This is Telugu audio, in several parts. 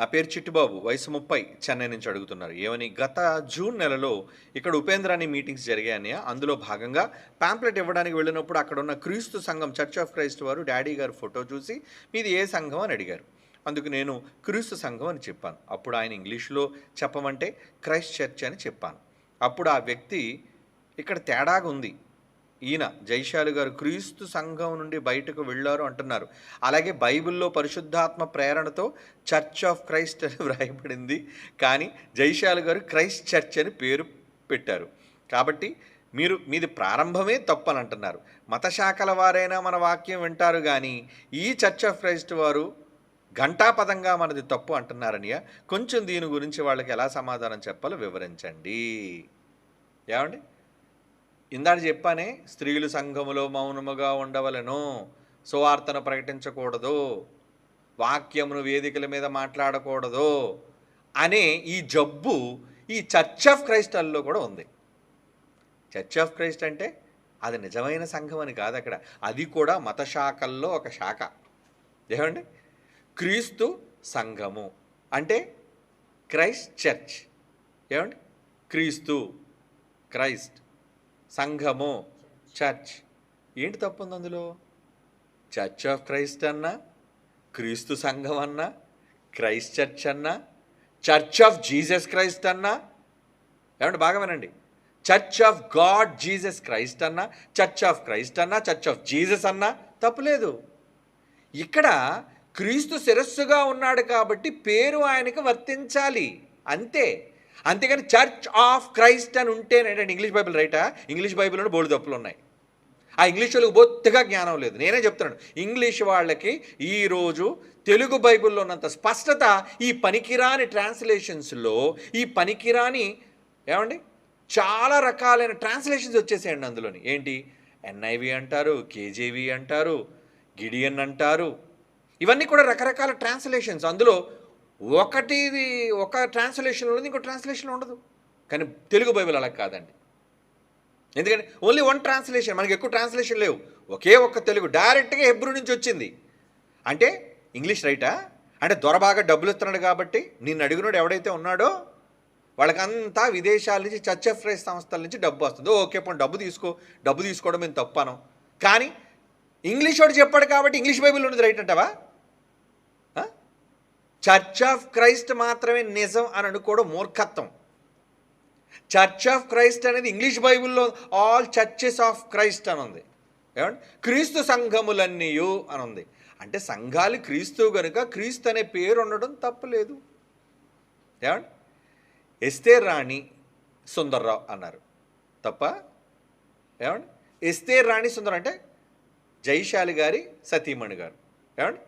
నా పేరు చిట్టుబాబు వయసు ముప్పై చెన్నై నుంచి అడుగుతున్నారు. ఏమని? గత జూన్ నెలలో ఇక్కడ ఉపేంద్రాని మీటింగ్స్ జరిగాయని అందులో భాగంగా ప్యాంప్లెట్ ఇవ్వడానికి వెళ్ళినప్పుడు అక్కడ ఉన్న క్రీస్తు సంఘం చర్చ్ ఆఫ్ క్రైస్ట్ వారు డాడీ గారు ఫోటో చూసి మీది ఏ సంఘం? అని అడిగారు. అందుకు నేను క్రీస్తు సంఘం అని చెప్పాను. అప్పుడు ఆయన ఇంగ్లీష్లో చెప్పమంటే క్రైస్ట్ చర్చ్ అని చెప్పాను. అప్పుడు ఆ వ్యక్తి ఇక్కడ తేడాగా ఉంది ఈయన జైశాలు గారు క్రీస్తు సంఘం నుండి బయటకు వెళ్ళారు అంటున్నారు. అలాగే బైబిల్లో పరిశుద్ధాత్మ ప్రేరణతో చర్చ్ ఆఫ్ క్రైస్ట్ అని వ్రాయబడింది. కానీ జైశాలు గారు క్రైస్ట్ చర్చ్ అని పేరు పెట్టారు. కాబట్టి మీరు మీది ప్రారంభమే తప్పు అని అంటున్నారు. మత శాఖల వారైనా మన వాక్యం వింటారు కానీ ఈ చర్చ్ ఆఫ్ క్రైస్ట్ వారు ఘంటాపదంగా మనది తప్పు అంటున్నారనియ? కొంచెం దీని గురించి వాళ్ళకి ఎలా సమాధానం చెప్పాలో వివరించండి. ఏమండి? ఇందాక చెప్పానే స్త్రీలు సంఘములో మౌనముగా ఉండవలను సువార్తను ప్రకటించకూడదు వాక్యమును వేదికల మీద మాట్లాడకూడదు అనే ఈ జబ్బు ఈ చర్చ్ ఆఫ్ క్రైస్టల్లో కూడా ఉంది. చర్చ్ ఆఫ్ క్రైస్ట్ అంటే అది నిజమైన సంఘం అని కాదు అక్కడ. అది కూడా మత శాఖల్లో ఒక శాఖ. ఏమండి? క్రీస్తు సంఘము అంటే క్రైస్ట్ చర్చ్. ఏమండి? క్రీస్తు క్రైస్ట్. సంఘము చర్చ్. ఏంటి తప్పు ఉంది అందులో? చర్చ్ ఆఫ్ క్రైస్ట్ అన్నా క్రీస్తు సంఘం అన్నా క్రైస్ట్ చర్చ్ అన్నా చర్చ్ ఆఫ్ జీసస్ క్రైస్ట్ అన్నా. ఏమంటే బాగా వినండి. Church of God Jesus Christ అన్నా చర్చ్ ఆఫ్ క్రైస్ట్ అన్నా చర్చ్ ఆఫ్ జీసస్ అన్నా. తప్పులేదు ఇక్కడ క్రీస్తు శిరస్సుగా ఉన్నాడు కాబట్టి పేరు ఆయనకి వర్తించాలి. అంతే. అంతేగాని చర్చ్ ఆఫ్ క్రైస్ట్ అని ఉంటేనేటండి ఇంగ్లీష్ బైబిల్ రైటా ఇంగ్లీష్ బైబిల్లో బోర్డు తప్పులు ఉన్నాయి. ఆ ఇంగ్లీష్ వాళ్ళకి బొత్తిగా జ్ఞానం లేదు. నేనే చెప్తున్నాను. ఇంగ్లీష్ వాళ్ళకి ఈరోజు తెలుగు బైబిల్లో ఉన్నంత స్పష్టత ఈ పనికిరాని ట్రాన్స్లేషన్స్లో ఈ పనికిరాని ఏమండి? చాలా రకాలైన ట్రాన్స్లేషన్స్ వచ్చేసాయండి అందులోని. ఏంటి? ఎన్ఐవి అంటారు కేజేవి అంటారు గిడియన్ అంటారు. ఇవన్నీ కూడా రకరకాల ట్రాన్స్లేషన్స్ అందులో ఒకటి ఒక ట్రాన్స్లేషన్ ఉండదు ఇంకో ట్రాన్స్లేషన్ ఉండదు. కానీ తెలుగు బైబిల్ అలా కాదండి. ఎందుకంటే ఓన్లీ వన్ ట్రాన్స్లేషన్ మనకి ఎక్కువ ట్రాన్స్లేషన్ లేవు. ఒకే ఒక్క తెలుగు డైరెక్ట్గా హెబ్రూ నుంచి వచ్చింది. అంటే ఇంగ్లీష్ రైటా? అంటే దొరబాగా డబ్బులు ఇస్తున్నాడు కాబట్టి నిన్ను అడిగినోడు ఎవడైతే ఉన్నాడో వాళ్ళకంతా విదేశాల నుంచి చర్చ్ ఆఫ్ రైస్ సంస్థల నుంచి డబ్బు వస్తుంది. ఓకే పోనీ డబ్బు తీసుకో డబ్బు తీసుకోవడం మేము తప్పాను. కానీ ఇంగ్లీష్ వాడు చెప్పాడు కాబట్టి ఇంగ్లీష్ బైబిల్ ఉన్నది రైట్ అంటావా? చర్చ్ ఆఫ్ క్రైస్ట్ మాత్రమే నిజం అని అనుకోవడం మూర్ఖత్వం. చర్చ్ ఆఫ్ క్రైస్ట్ అనేది ఇంగ్లీష్ బైబిల్లో ఆల్ చర్చెస్ ఆఫ్ క్రైస్ట్ అని ఉంది. ఏమండి? క్రీస్తు సంఘములన్నీయు అని ఉంది. అంటే సంఘాలు క్రీస్తు కనుక క్రీస్తు అనే పేరు ఉండడం తప్పలేదు ఏమండి? ఎస్తేర్ రాణి సుందర్రావు అన్నారు. తప్ప? ఏమండి? ఎస్తేర్ రాణి సుందర్ అంటే జైశాలి గారి సతీమణి గారు. ఏమండి?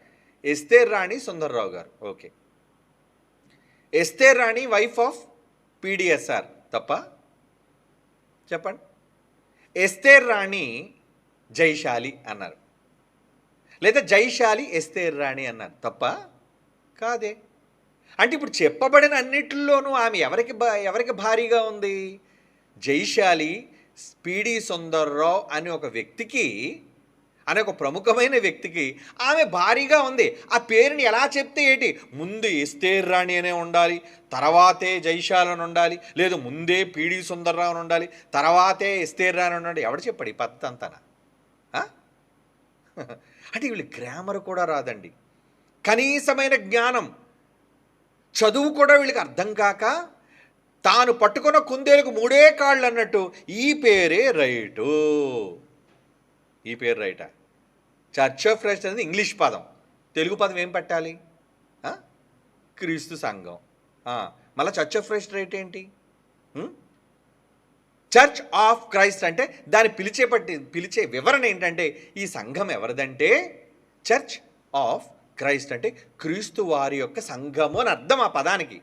ఎస్తేర్ రాణి సుందర్రావు గారు. Okay. Esther Rani wife of PDSR తప్ప? చెప్పండి. ఎస్తేర్ రాణి జైశాలి అన్నారు. లేదా జైశాలి ఎస్తేర్ రాణి అన్నారు. తప్ప? కాదే. అంటే ఇప్పుడు చెప్పబడిన అన్నిటిలోనూ ఆమె ఎవరికి భా ఎవరికి భారీగా ఉంది? జైశాలి పీడి సుందర్రావు అనే ఒక వ్యక్తికి అనే ఒక ప్రముఖమైన వ్యక్తికి ఆమె భారీగా ఉంది. ఆ పేరుని ఎలా చెప్తే ఏంటి? ముందు ఎస్తేర్ రాణి అనే ఉండాలి తర్వాతే జైశాలని ఉండాలి లేదు ముందే పీడి సుందర్రావు అని ఉండాలి తర్వాతే ఎస్తేర్ రాణి ఉండాలి. ఎవడు చెప్పాడు ఈ పద్ధతి అంతనా అంటే వీళ్ళు గ్రామర్ కూడా రాదండి. కనీసమైన జ్ఞానం. చదువు కూడా వీళ్ళకి అర్థం కాక తాను పట్టుకున్న కుందేలకు మూడే కాళ్ళు అన్నట్టు ఈ పేరే రైటు. ఈ పేరు రైటా? చర్చ్ ఆఫ్ క్రైస్ట్ అనేది ఇంగ్లీష్ పదం. తెలుగు పదం ఏం పెట్టాలి? క్రీస్తు సంఘం. మళ్ళీ చర్చ్ ఆఫ్ క్రైస్ట్ రైట్ ఏంటి? చర్చ్ ఆఫ్ క్రైస్ట్ అంటే దాన్ని పిలిచే పట్టి పిలిచే వివరణ ఏంటంటే ఈ సంఘం ఎవరిదంటే? చర్చ్ ఆఫ్ క్రైస్ట్ అంటే క్రీస్తు వారి యొక్క సంఘము అని అర్థం ఆ పదానికి.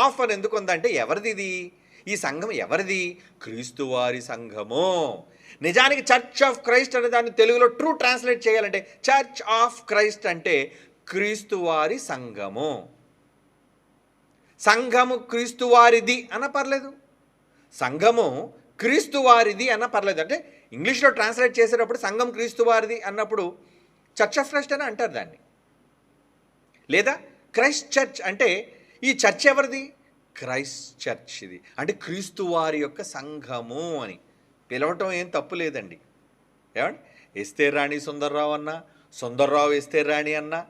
ఆఫ్ అని ఎందుకు ఉందంటే ఎవరిది ఇది ఈ సంఘం ఎవరిది? క్రీస్తు వారి సంఘము. నిజానికి చర్చ్ ఆఫ్ క్రైస్ట్ అనే దాన్ని తెలుగులో ట్రూ ట్రాన్స్లేట్ చేయాలంటే చర్చ్ ఆఫ్ క్రైస్ట్ అంటే క్రీస్తువారి సంఘము. సంఘము క్రీస్తువారిది అన అన్న పర్లేదు. సంఘము క్రీస్తువారిది అన్న పర్లేదు. అంటే ఇంగ్లీష్లో ట్రాన్స్లేట్ చేసేటప్పుడు సంఘం క్రీస్తువారిది అన్నప్పుడు చర్చ్ ఆఫ్ క్రైస్ట్ అని అంటారు దాన్ని. లేదా క్రైస్ట్ చర్చ్ అంటే ఈ చర్చ్ ఎవరిది? క్రైస్ట్ చర్చ్ ఇది. అంటే క్రీస్తువారి యొక్క సంఘము అని. పిలవటం ఏం తప్పు లేదండి. ఏమండి? ఎస్తే రాణి సుందర్రావు అన్నా సుందర్రావు ఎస్తే రాణి అన్నా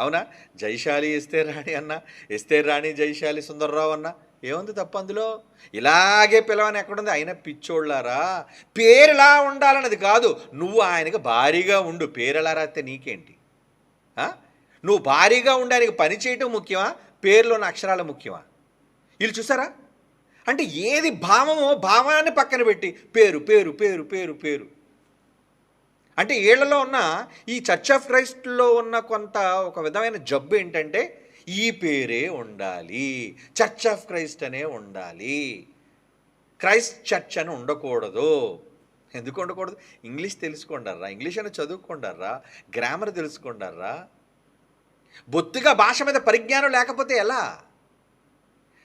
అవునా? జైశాలి ఎస్తే రాణి అన్నా ఎస్తే రాణి జైశాలి సుందర్రావు అన్నా ఏముంది తప్పు అందులో? ఇలాగే పిలవని ఎక్కడుంది? ఆయన పిచ్చోళ్ళారా? పేరులా ఉండాలన్నది కాదు నువ్వు ఆయనకి భారీగా ఉండు. పేరులా రాస్తే నీకేంటి? నువ్వు భారీగా ఉండడానికి పని చేయటం ముఖ్యమా? పేరులోని అక్షరాలు ముఖ్యమా? వీళ్ళు చూసారా? అంటే ఏది భావమో భావాన్ని పక్కన పెట్టి పేరు పేరు పేరు పేరు పేరు. అంటే వీళ్ళలో ఉన్న ఈ చర్చ్ ఆఫ్ క్రైస్ట్లో ఉన్న కొంత ఒక విధమైన జబ్బు ఏంటంటే ఈ పేరే ఉండాలి. చర్చ్ ఆఫ్ క్రైస్ట్ అనే ఉండాలి. క్రైస్ట్ చర్చ్ అని ఉండకూడదు. ఎందుకు ఉండకూడదు? ఇంగ్లీష్ తెలుసుకుంటారా? ఇంగ్లీష్ అని చదువుకుంటారా? గ్రామర్ తెలుసుకుంటారా? బొత్తిగా భాష మీద పరిజ్ఞానం లేకపోతే ఎలా?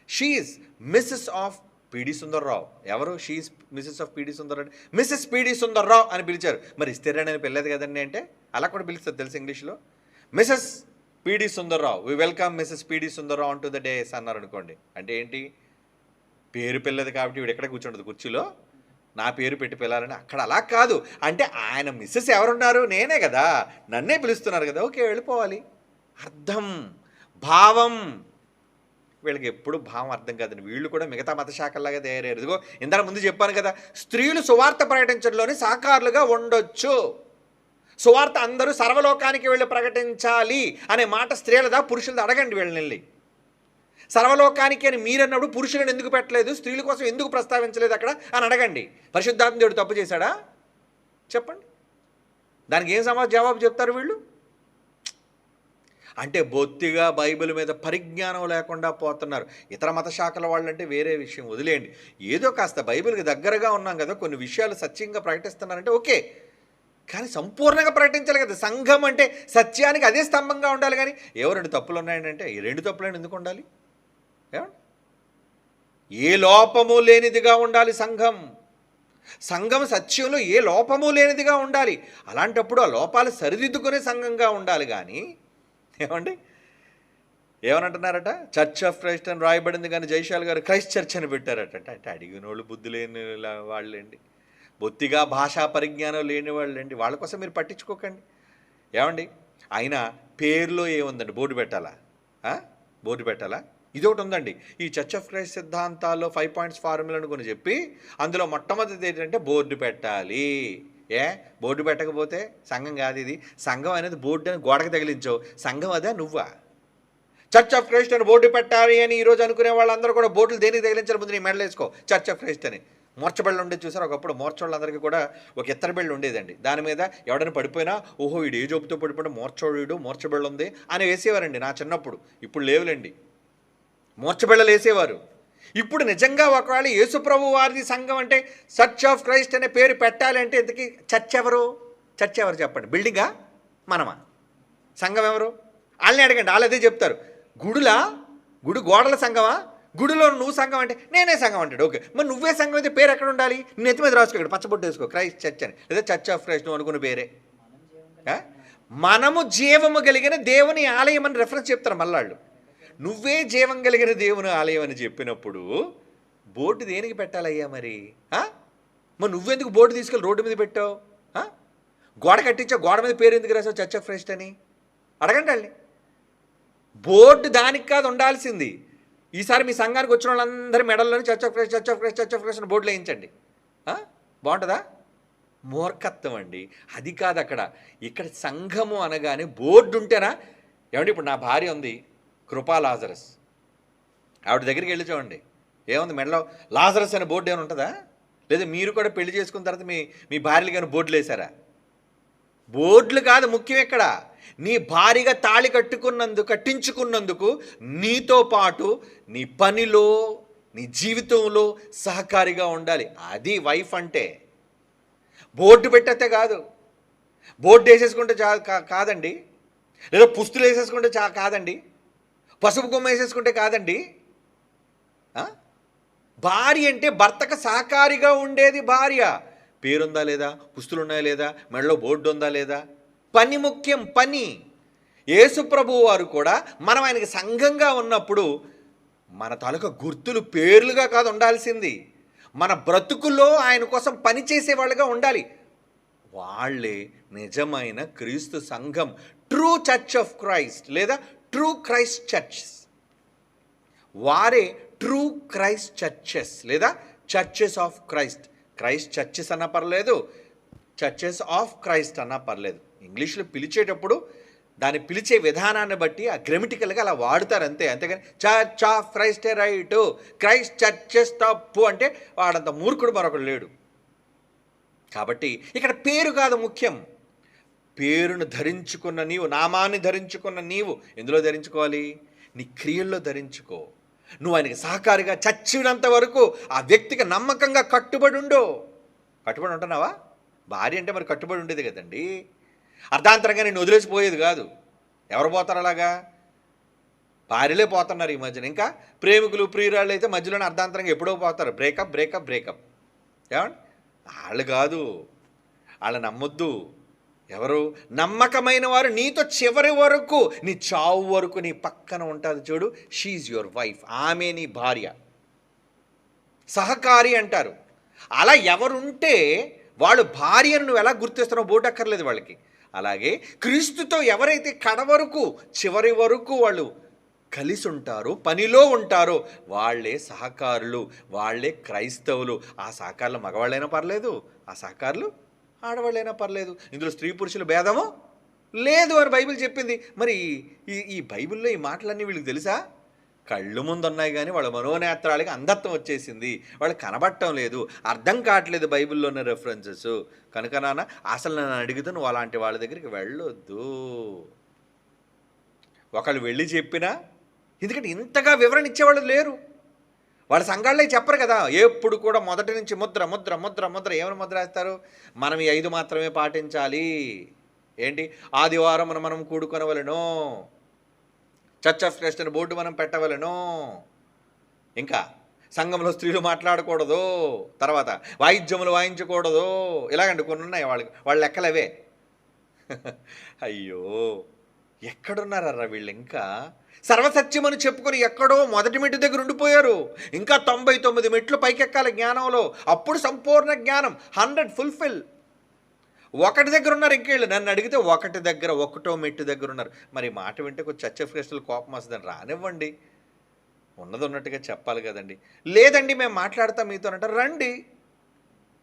She's Mrs of P D Sundarrao ఎవరు she's Mrs of P D Sundarrao Mrs P D Sundarrao అని పిలిచారు. మరి ఇస్తేరాని అని పిల్లదు కదండి అంటే? అలా కూడా పిలుస్తారు తెలుసు ఇంగ్లీష్లో Mrs P D Sundarrao we welcome Mrs P D Sundarrao అంటూ ద డేస్ అన్నారు అనుకోండి. అంటే ఏంటి? పేరు పిల్లది కాబట్టి వీడు ఎక్కడ కూర్చుంటుంది కుర్చీలో? నా పేరు పెట్టి పిల్లాలని అక్కడ అలా కాదు. అంటే ఆయన మిస్సెస్ ఎవరున్నారు? నేనే కదా. నన్నే పిలుస్తున్నారు కదా. ఓకే వెళ్ళిపోవాలి. అర్థం భావం వీళ్ళకి ఎప్పుడు భావం అర్థం కాదండి. వీళ్ళు కూడా మిగతా మత శాఖల్లాగా తయారయ్యారు. ఇదిగో ఇందాక ముందు చెప్పాను కదా స్త్రీలు సువార్త ప్రకటించడంలోని సాకారులుగా ఉండొచ్చు. సువార్త అందరూ సర్వలోకానికి వెళ్ళి ప్రకటించాలి అనే మాట స్త్రీలదా పురుషులదా? అడగండి వీళ్ళని. వెళ్ళి సర్వలోకానికి అని మీరన్నప్పుడు పురుషులను ఎందుకు పెట్టలేదు? స్త్రీల కోసం ఎందుకు ప్రస్తావించలేదు అక్కడ? అని అడగండి. పరిశుద్ధాత్మ దేవుడు తప్పు చేశాడా? చెప్పండి. దానికి ఏం సమాజ జవాబు చెప్తారు వీళ్ళు? అంటే బొత్తిగా బైబిల్ మీద పరిజ్ఞానం లేకుండా పోతున్నారు. ఇతర మత శాఖల వాళ్ళంటే వేరే విషయం వదిలేయండి. ఏదో కాస్త బైబిల్కి దగ్గరగా ఉన్నాం కదా కొన్ని విషయాలు సత్యంగా ప్రకటిస్తున్నారంటే ఓకే. కానీ సంపూర్ణంగా ప్రకటించాలి కదా. సంఘం అంటే సత్యానికి అదే స్తంభంగా ఉండాలి కానీ ఏవో రెండు తప్పులు ఉన్నాయంటే ఈ రెండు తప్పులు ఎందుకు ఉండాలి? ఏ లోపము లేనిదిగా ఉండాలి సంఘం. సంఘం సత్యంలో ఏ లోపము లేనిదిగా ఉండాలి. అలాంటప్పుడు ఆ లోపాలు సరిదిద్దుకునే సంఘంగా ఉండాలి కానీ ఏమండి? ఏమనంటున్నారట? చర్చ్ ఆఫ్ క్రైస్ట్ అని రాయబడింది కానీ జైశాల్ గారు క్రైస్ట్ చర్చ్ అని పెట్టారట. అంటే అడిగిన వాళ్ళు బుద్ధి లేని వాళ్ళండి. బొత్తిగా భాషా పరిజ్ఞానం లేని వాళ్ళండి. వాళ్ళ కోసం మీరు పట్టించుకోకండి. ఏమండి? అయినా పేరులో ఏముందండి? బోర్డు పెట్టాలా? బోర్డు పెట్టాలా? ఇది ఒకటి ఉందండి. ఈ చర్చ్ ఆఫ్ క్రైస్ట్ సిద్ధాంతాల్లో ఫైవ్ పాయింట్స్ ఫార్ములను కొని చెప్పి అందులో మొట్టమొదటిది ఏంటంటే బోర్డు పెట్టాలి. ఏ? బోర్డు పెట్టకపోతే సంఘం కాదు ఇది. సంఘం అనేది బోర్డు అని గోడకు తగిలించావు. సంఘం అదే నువ్వా? చర్చ్ ఆఫ్ క్రైస్ట్ అని బోర్డు పెట్టాలి అని ఈరోజు అనుకునే వాళ్ళందరూ కూడా బోర్డులు దేనికి తగిలించాలి? ముందు నీ మెడలు వేసుకో. చర్చ్ ఆఫ్ క్రైస్ట్ అని. మోర్చబెళ్ళు ఉండేది చూసారు? ఒకప్పుడు మోర్చోళ్ళందరికీ కూడా ఒక ఎత్తర బెళ్ళు ఉండేదండి. దాని మీద ఎవడైనా పడిపోయినా ఓహో వీడు ఏ జబ్బుతో పడిపోయినా మోర్చోడు మోర్చబెళ్ళు ఉంది అని వేసేవారండి నా చిన్నప్పుడు. ఇప్పుడు లేవులేండి. మోర్చబెళ్ళలు వేసేవారు. ఇప్పుడు నిజంగా ఒకవేళ యేసుప్రభు వారిది సంఘం అంటే చర్చ్ ఆఫ్ క్రైస్ట్ అనే పేరు పెట్టాలి అంటే ఇంతకీ చర్చ్ ఎవరు? చర్చ్ ఎవరు చెప్పండి? బిల్డింగా? మనమా? సంఘం ఎవరు? వాళ్ళని అడగండి. వాళ్ళు అదే చెప్తారు. గుడులా? గుడి గోడల సంఘమా? గుడిలో నువ్వు సంఘం అంటే నేనే సంఘం అంటాడు. ఓకే. మరి నువ్వే సంఘం అయితే పేరు ఎక్కడ ఉండాలి? నీ నెత్తి మీద రాసుకో ఇక్కడ. పచ్చబొట్టు వేసుకో. క్రైస్ట్ చర్చ్ అని. లేదా చర్చ్ ఆఫ్ క్రైస్ట్ నువ్వు అనుకున్న పేరే? మనము జీవము కలిగిన దేవుని ఆలయం అని రెఫరెన్స్ చెప్తారు మళ్ళాళ్ళు నువ్వే జీవం కలిగిన దేవుని ఆలయం అని చెప్పినప్పుడు బోర్డు దేనికి పెట్టాలయ్యా మరి? మరి నువ్వెందుకు బోర్డు తీసుకెళ్ళి రోడ్డు మీద పెట్టావు? గోడ కట్టించావు గోడ మీద పేరు ఎందుకు రాసావు చర్చ్ ఆఫ్ క్రైస్ట్ అని? అడగండి వాళ్ళని. బోర్డు దానికి కాదు ఉండాల్సింది. ఈసారి మీ సంఘానికి వచ్చిన వాళ్ళందరి మెడల్లోని church of Christ church of Christ church of Christ అని బోర్డులో వేయించండి. బాగుంటుందా? మూర్ఖత్వం అండి. అది కాదు అక్కడ. ఇక్కడ సంఘము అనగానే బోర్డు ఉంటేనా? ఏమండి ఇప్పుడు నా భార్య ఉంది. కృపా లాజరస్. ఆవిడ దగ్గరికి వెళ్ళి చూడండి. ఏముంది మెడలో? లాజరస్ అనే బోర్డు ఏమైనా ఉంటుందా? లేదా మీరు కూడా పెళ్ళి చేసుకున్న తర్వాత మీ మీ భార్యలు కానీ బోర్డులు వేశారా? బోర్డులు కాదు ముఖ్యం ఇక్కడ నీ భారీగా తాళి కట్టుకున్నందుకు కట్టించుకున్నందుకు నీతో పాటు నీ పనిలో నీ జీవితంలో సహకారిగా ఉండాలి. అది వైఫ్ అంటే. బోర్డు పెట్టతే కాదు. బోర్డు వేసేసుకుంటే చా కా- కాదండి. లేదా పుస్తులు వేసేసుకుంటే చా కాదండి. పసుపు కొమ్మ వేసేసుకుంటే కాదండి. భార్య అంటే భర్తకు సహకారిగా ఉండేది భార్య. పేరుందా లేదా? పుస్తులు ఉన్నాయా లేదా? మెడలో బోర్డు ఉందా లేదా? పని ముఖ్యం పని. యేసుప్రభు వారు కూడా మనం ఆయనకి సంఘంగా ఉన్నప్పుడు మన తాలూకా గుర్తులు పేర్లుగా కాదు ఉండాల్సింది. మన బ్రతుకుల్లో ఆయన కోసం పనిచేసేవాళ్ళుగా ఉండాలి. వాళ్ళే నిజమైన క్రీస్తు సంఘం ట్రూ చర్చ్ ఆఫ్ క్రైస్ట్ లేదా ట్రూ క్రైస్ట్ చర్చెస్ వారే ట్రూ క్రైస్ట్ చర్చెస్ లేదా churches of Christ Christ churches అన్నా పర్లేదు చర్చెస్ ఆఫ్ క్రైస్ట్ అన్నా పర్లేదు. ఇంగ్లీష్లో పిలిచేటప్పుడు దాన్ని పిలిచే విధానాన్ని బట్టి ఆ గ్రమిటికల్గా అలా వాడుతారు అంతే. అంతేగాని చర్చ్ ఆఫ్ క్రైస్టే రైట్ క్రైస్ట్ చర్చెస్ తప్పు అంటే వాడంత మూర్ఖుడు మరొకడు లేడు. కాబట్టి ఇక్కడ పేరు కాదు ముఖ్యం. పేరును ధరించుకున్న నీవు నామాన్ని ధరించుకున్న నీవు ఎందులో ధరించుకోవాలి? నీ క్రియల్లో ధరించుకో. నువ్వు ఆయనకి సహకారిగా చచ్చినంత వరకు ఆ వ్యక్తికి నమ్మకంగా కట్టుబడి ఉండు. కట్టుబడి ఉంటున్నావా? భార్య అంటే మరి కట్టుబడి ఉండేది కదండి. అర్ధాంతరంగా నేను వదిలేసిపోయేది కాదు. ఎవరు పోతారు అలాగా? భార్యలే పోతున్నారు ఈ మధ్యన. ఇంకా ప్రేమికులు ప్రియురాళ్ళు అయితే మధ్యలోనే అర్ధాంతరంగా ఎప్పుడో పోతారు. బ్రేకప్ బ్రేకప్ బ్రేకప్ ఏమండి? వాళ్ళు కాదు. వాళ్ళ నమ్మొద్దు. ఎవరు? నమ్మకమైన వారు నీతో చివరి వరకు నీ చావు వరకు నీ పక్కన ఉంటుంది చూడు. షీఈ్ యువర్ వైఫ్ ఆమె నీ భార్య. సహకారి అంటారు. అలా ఎవరుంటే వాళ్ళు భార్యను నువ్వు ఎలా గుర్తిస్తున్నావు బోటక్కర్లేదు వాళ్ళకి. అలాగే క్రీస్తుతో ఎవరైతే కడ వరకు చివరి వరకు వాళ్ళు కలిసి ఉంటారో పనిలో ఉంటారో వాళ్ళే సహకారులు వాళ్ళే క్రైస్తవులు. ఆ సహకారులు మగవాళ్ళైనా పర్లేదు. ఆ సహకారులు ఆడవాళ్ళైనా పర్లేదు. ఇందులో స్త్రీ పురుషుల భేదము లేదు అని బైబిల్ చెప్పింది. మరి ఈ ఈ బైబిల్లో ఈ మాటలన్నీ వీళ్ళకి తెలుసా? కళ్ళు ముందు ఉన్నాయి కానీ వాళ్ళ మనోనేత్రాలకి అంధత్వం వచ్చేసింది. వాళ్ళు కనబడటం లేదు. అర్థం కావట్లేదు బైబిల్లో ఉన్న రెఫరెన్సెస్ కనుక నాన్న అసలు నన్ను అడిగితే నువ్వు అలాంటి వాళ్ళ దగ్గరికి వెళ్ళొద్దు. ఒకళ్ళు వెళ్ళి చెప్పినా ఎందుకంటే ఇంతగా వివరణ ఇచ్చేవాళ్ళు లేరు. వాళ్ళ సంఘాళ్ళే చెప్పరు కదా. ఎప్పుడు కూడా మొదటి నుంచి ముద్ర ముద్ర ముద్ర ముద్ర ఏమైనా ముద్ర వేస్తారు? మనం ఈ ఐదు మాత్రమే పాటించాలి. ఏంటి? ఆదివారం మనం కూడుకొనవలను. చర్చ్ ఆఫ్ బోర్డు మనం పెట్టవలను. ఇంకా సంఘంలో స్త్రీలు మాట్లాడకూడదు. తర్వాత వాయిద్యములు వాయించకూడదు. ఇలాగండి కొన్ని ఉన్నాయి వాళ్ళకి. వాళ్ళ లెక్కలవే. అయ్యో! ఎక్కడున్నారా వీళ్ళు ఇంకా? సర్వసత్యమని చెప్పుకొని ఎక్కడో మొదటి మెట్టు దగ్గర ఉండిపోయారు. ఇంకా తొంభై తొమ్మిది మెట్లు పైకెక్కాలి జ్ఞానంలో. అప్పుడు సంపూర్ణ జ్ఞానం హండ్రెడ్ ఫుల్ఫిల్ ఒకటి దగ్గర ఉన్నారు ఇంకేళ్ళు నన్ను అడిగితే ఒకటి దగ్గర ఒకటో మెట్టు దగ్గర ఉన్నారు. మరి మాట వింటే కొంచెం చర్చ ఫ్రెస్టులు కోపం వస్తుందని రానివ్వండి. ఉన్నది ఉన్నట్టుగా చెప్పాలి కదండి. లేదండి మేము మాట్లాడతాం మీతో అంటారు రండి.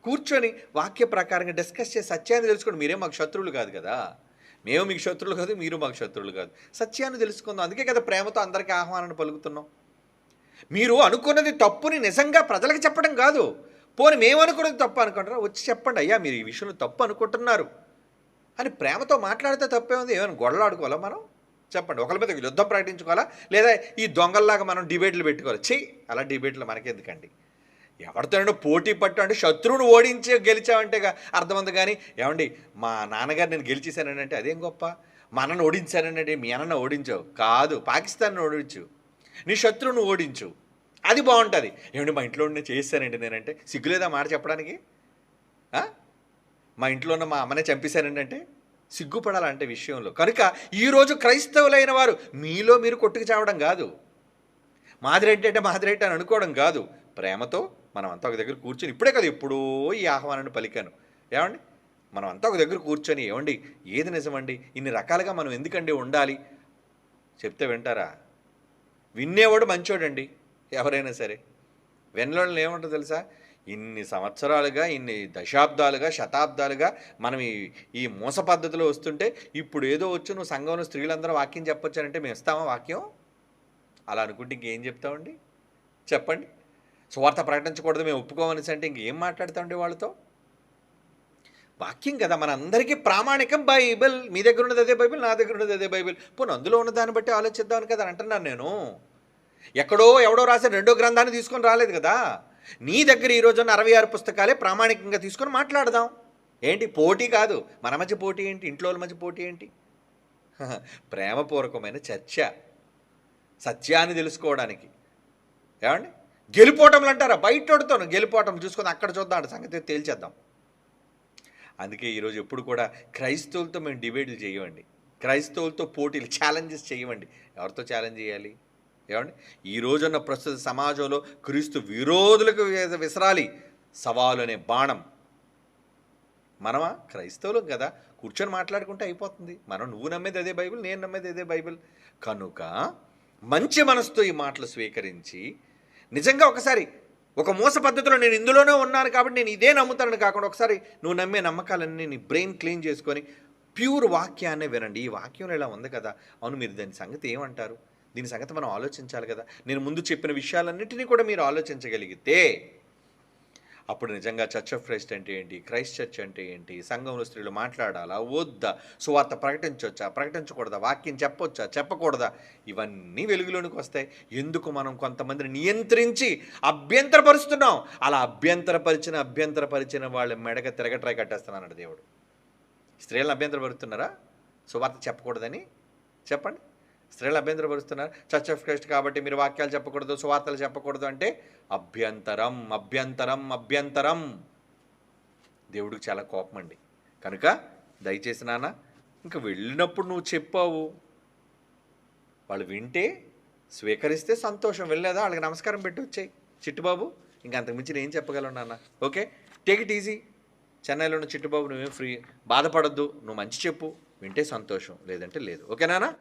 కూర్చొని వాక్య ప్రకారంగా డిస్కస్ చేసి సత్యాన్ని తెలుసుకోండి. మీరే మాకు శత్రువులు కాదు కదా. మేము మీకు శత్రువులు కాదు మీరు మాకు శత్రువులు కాదు. సత్యాన్ని తెలుసుకుందాం. అందుకే కదా ప్రేమతో అందరికీ ఆహ్వానాన్ని పలుకుతున్నాం. మీరు అనుకున్నది తప్పుని నిజంగా ప్రజలకు చెప్పడం కాదు. పోనీ మేము అనుకున్నది తప్పు అనుకుంటారా వచ్చి చెప్పండి అయ్యా మీరు ఈ విషయంలో తప్పు అనుకుంటున్నారు. అని ప్రేమతో మాట్లాడితే తప్పే ఉంది ఏమైనా గొడలాడుకోవాలా మనం? చెప్పండి. ఒకరి మీద యుద్ధం ప్రకటించుకోవాలా? లేదా ఈ దొంగల్లాగా మనం డిబేట్లు పెట్టుకోవాలి? చెయ్యి అలా డిబేట్లు మనకెందుకండి? ఎవరితోనైనా పోటీ పట్టు అంటే శత్రువును ఓడించి గెలిచావంటే గా- అర్థం ఉంది కానీ ఏమండి మా నాన్నగారు నేను గెలిచేశానంటే అదేం గొప్ప? మా అన్నను ఓడించానంటే మీ అన్నను ఓడించావు. కాదు పాకిస్తాన్ని ఓడించు. నీ శత్రువును ఓడించు. అది బాగుంటుంది. ఏమండి మా ఇంట్లో నేను చేస్తానండి నేనంటే? సిగ్గులేదా మాట చెప్పడానికి? మా ఇంట్లో ఉన్న మా అమ్మనే చంపేశానంటే? సిగ్గుపడాలంటే విషయంలో. కనుక ఈరోజు క్రైస్తవులైన వారు మీలో మీరు కొట్టుకు చావడం కాదు. మాదిరెడ్డి అంటే మాదిరెడ్డి అని అనుకోవడం కాదు. ప్రేమతో మనం అంతా ఒక దగ్గర కూర్చొని ఇప్పుడే కదా ఎప్పుడో ఈ ఆహ్వానాన్ని పలికాను. ఏమండి? మనం అంతా ఒక దగ్గర కూర్చొని ఏమండి ఏది నిజమండి? ఇన్ని రకాలుగా మనం ఎందుకండి ఉండాలి? చెప్తే వింటారా? విన్నేవాడు మంచోడండి ఎవరైనా సరే. వెన్నలోళ్ళు ఏముంటుందో తెలుసా? ఇన్ని సంవత్సరాలుగా ఇన్ని దశాబ్దాలుగా శతాబ్దాలుగా మనం ఈ ఈ మూస పద్ధతిలో వస్తుంటే ఇప్పుడు ఏదో వచ్చి నువ్వు సంఘంలో స్త్రీలందరూ వాక్యం చెప్పొచ్చానంటే మేము ఇస్తామా వాక్యం? అలా అనుకుంటే ఇంకేం చెప్తామండి? చెప్పండి. సువార్త ప్రకటించకూడదు మేము ఒప్పుకోమనేసి అంటే ఇంకేం మాట్లాడతామండి వాళ్ళతో? వాక్యం కదా మన అందరికీ ప్రామాణికం బైబిల్ మీ దగ్గర ఉన్నది అదే బైబిల్ నా దగ్గర ఉన్నది అదే బైబిల్. పోనీ అందులో ఉన్న దాన్ని బట్టి ఆలోచిద్దామని కదా అంటున్నాను నేను. ఎక్కడో ఎవడో రాసిన రెండో గ్రంథాన్ని తీసుకొని రాలేదు కదా. నీ దగ్గర ఈ ఉన్న అరవై ఆరు పుస్తకాలే ప్రామాణికంగా తీసుకొని మాట్లాడదాం. ఏంటి? పోటీ కాదు. మన మధ్య పోటీ ఏంటి? ఇంట్లో మధ్య పోటీ ఏంటి? ప్రేమపూర్వకమైన చర్చ. సత్యాన్ని తెలుసుకోవడానికి. ఏమండి? గెలిపోవటంలు అంటారా? బయటోడుతాను గెలిపోవటం చూసుకొని అక్కడ చూద్దాం అంటే సంగతి తేల్చేద్దాం. అందుకే ఈరోజు ఎప్పుడు కూడా క్రైస్తవులతో మేము డిబేట్లు చేయమండి. క్రైస్తవులతో పోటీలు ఛాలెంజెస్ చేయమండి. ఎవరితో ఛాలెంజ్ చేయాలి? ఏమండి? ఈ రోజున్న ప్రస్తుత సమాజంలో క్రీస్తు విరోధులకు విసరాలి. సవాలు అనే బాణం. మనమా? క్రైస్తవులం కదా. కూర్చొని మాట్లాడుకుంటే అయిపోతుంది. మనం నువ్వు నమ్మేది అదే బైబిల్ నేను నమ్మేది అదే బైబిల్. కనుక మంచి మనసుతో ఈ మాటలు స్వీకరించి నిజంగా ఒకసారి ఒక మోస పద్ధతిలో నేను ఇందులోనే ఉన్నాను కాబట్టి నేను ఇదే నమ్ముతాను కాకుండా ఒకసారి నువ్వు నమ్మే నమ్మకాలన్నీ నీ బ్రెయిన్ క్లీన్ చేసుకొని ప్యూర్ వాక్యాన్ని వినండి. ఈ వాక్యం ఇలా ఉంది కదా అవును మీరు దాని సంగతి ఏమంటారు? దీని సంగతి మనం ఆలోచించాలి కదా. నేను ముందు చెప్పిన విషయాలన్నింటినీ కూడా మీరు ఆలోచించగలిగితే అప్పుడు నిజంగా చర్చ్ ఆఫ్ క్రైస్ట్ అంటే ఏంటి? క్రైస్ట్ చర్చ్ అంటే ఏంటి? సంఘంలో స్త్రీలు మాట్లాడాలా? వద్దా? సువార్త ప్రకటించవచ్చా ప్రకటించకూడదా? వాక్యం చెప్పొచ్చా? చెప్పకూడదా? ఇవన్నీ వెలుగులోనికి వస్తాయి. ఎందుకు మనం కొంతమందిని నియంత్రించి అభ్యంతరపరుస్తున్నాం? అలా అభ్యంతరపరిచిన అభ్యంతరపరిచిన వాళ్ళ మెడక తిరగట్రై కట్టేస్తున్నాడు దేవుడు. స్త్రీలను అభ్యంతరపరుస్తున్నారా? సువార్త చెప్పకూడదని? చెప్పండి. స్త్రీలు అభ్యంతరపరుస్తున్నారు. చర్చ్ ఆఫ్ క్రైస్ట్ కాబట్టి మీరు వాక్యాలు చెప్పకూడదు సువార్తలు చెప్పకూడదు అంటే అభ్యంతరం అభ్యంతరం అభ్యంతరం. దేవుడికి చాలా కోపం అండి. కనుక దయచేసి నాన్న ఇంకా వెళ్ళినప్పుడు నువ్వు చెప్పావు. వాళ్ళు వింటే స్వీకరిస్తే సంతోషం. వెళ్ళలేదా? వాళ్ళకి నమస్కారం పెట్టి వచ్చాయి. చిట్టుబాబు ఇంకా అంతకుమించి నేను చెప్పగలను నాన్న? ఓకే టేక్ ఇట్ ఈజీ చెన్నైలో ఉన్న చిట్టుబాబు నువ్వేం ఫ్రీ బాధపడద్దు. నువ్వు మంచి చెప్పు. వింటే సంతోషం. లేదంటే లేదు. ఓకే నాన్న?